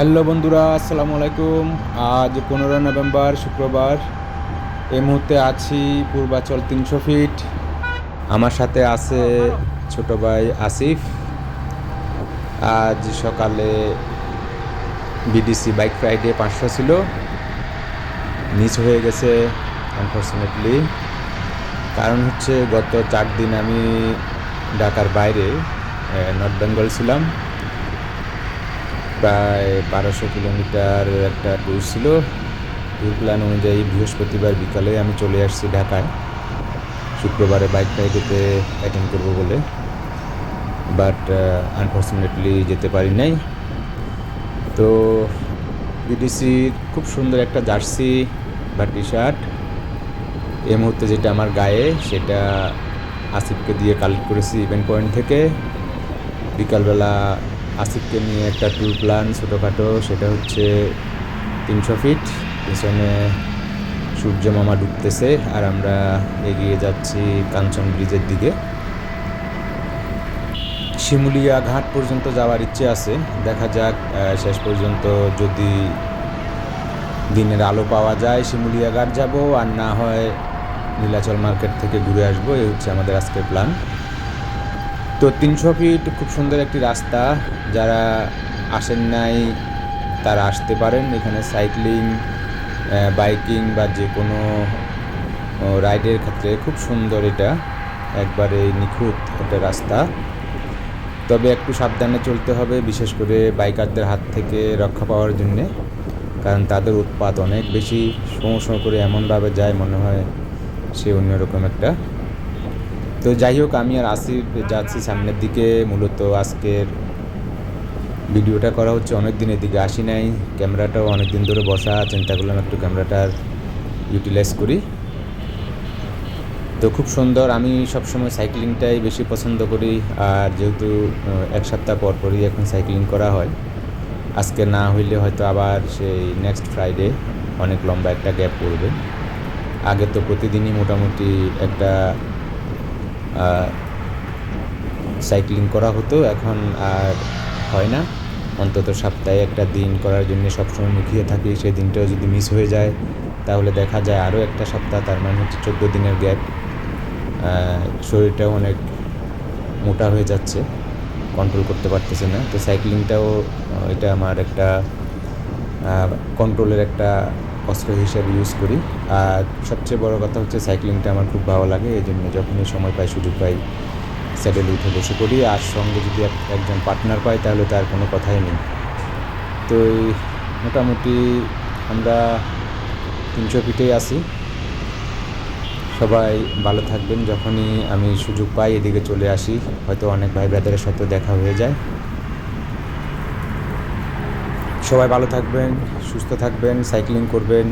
Hello বন্ধুরা, আসসালামু আলাইকুম। আজ পনেরো নভেম্বর, শুক্রবার। এই মুহূর্তে আছি পূর্বাচল তিনশো ফিট। আমার সাথে আছে ছোট ভাই আসিফ। আজ সকালে বিডিসি বাইক ফ্রাইডে পাঁচশো ছিল। মিস হয়ে গেছে আনফর্চুনেটলি কারণ হচ্ছে গত চার দিন আমি ঢাকার বাইরে নর্থ বেঙ্গল ছিলাম। প্রায় বারোশো কিলোমিটার একটা ট্যুর ছিল। ট্যুর প্ল্যান অনুযায়ী বৃহস্পতিবার বিকালে আমি চলে আসছি ঢাকায়। শুক্রবারে বাইক রাইডেতে অ্যাটেন্ড করব বলে। বাট আনফর্চুনেটলি যেতে পারি নাই। তো বিডিসি খুব সুন্দর একটা জার্সি বা টি শার্ট। এই মুহূর্তে যেটা আমার গায়ে, সেটা আসিফকে দিয়ে কালেক্ট করেছি ইভেন্ট পয়েন্ট থেকে। বিকালবেলা আসিফকে নিয়ে একটা ট্যুর প্ল্যান ছোটোখাটো, সেটা হচ্ছে তিনশো ফিট পিছনে সূর্য মামা ডুবতেছে আর আমরা এগিয়ে যাচ্ছি কাঞ্চন ব্রিজের দিকে। শিমুলিয়া ঘাট পর্যন্ত যাওয়ার ইচ্ছে আছে। দেখা যাক শেষ পর্যন্ত যদি দিনের আলো পাওয়া যায় শিমুলিয়া ঘাট যাব, আর না হয় নীলাচল মার্কেট থেকে ঘুরে আসব এই হচ্ছে আমাদের আজকের প্ল্যান তো তিনশো ফিট খুব সুন্দর একটি রাস্তা। যারা আসেন নাই, তারা আসতে পারেন। এখানে সাইক্লিং বাইকিং বা যে কোনো রাইডের ক্ষেত্রে খুব সুন্দর এটা। একবারে নিখুঁত একটা রাস্তা। তবে একটু সাবধানে চলতে হবে, বিশেষ করে বাইকারদের হাত থেকে রক্ষা পাওয়ার জন্যে। কারণ তাদের উৎপাত অনেক বেশি। শোঁ করে এমনভাবে যায়, মনে হয় সে অন্যরকম একটা তো যাই হোক, আমি আর আসিফ যাচ্ছি সামনের দিকে। মূলত আজকের ভিডিওটা করা হচ্ছে অনেক দিন এদিকে আসি নাই। ক্যামেরাটাও অনেক দিন ধরে বসা, চিন্তা করলাম একটু ক্যামেরাটার ইউটিলাইজ করি। তো খুব সুন্দর, আমি সবসময় সাইক্লিংটাই বেশি পছন্দ করি। আর যেহেতু এক সপ্তাহ পর পরই এখন সাইক্লিং করা হয়, আজকে না হইলে হয়তো আবার সেই নেক্সট ফ্রাইডে অনেক লম্বা একটা গ্যাপ পড়বে। আগে তো প্রতিদিনই মোটামুটি একটা সাইক্লিং করা হতো, এখন আর হয় না। অন্তত সপ্তাহে একটা দিন করার জন্য সবসময় মুখিয়ে থাকি, সেই দিনটাও যদি মিস হয়ে যায়, তাহলে দেখা যায় আরও একটা সপ্তাহ, তার মানে হচ্ছে চোদ্দ দিনের গ্যাপ শরীরটাও অনেক মোটা হয়ে যাচ্ছে কন্ট্রোল করতে পারতেছে না। তো সাইক্লিংটাও এটা আমার একটা কন্ট্রোলের একটা অস্ত্র হিসাবে ইউজ করি। আর সবচেয়ে বড় কথা হচ্ছে সাইক্লিংটা আমার খুব ভালো লাগে, এই জন্য যখনই সময় পাই, সুযোগ পাই স্যাডেল উঠে বসে পড়ি। আর সঙ্গে যদি এক- একজন পার্টনার পাই, তাহলে তার কোনো কথাই নেই। তো মোটামুটি আমরা তিনশো ফিটেই আসি সবাই ভালো থাকবেন। যখনই আমি সুযোগ পাই, এদিকে চলে আসি। হয়তো অনেক ভাই ব্রাদারের সাথে দেখা হয়ে যায়। সবাই ভালো থাকবেন সুস্থ থাকবেন সাইক্লিং করবেন।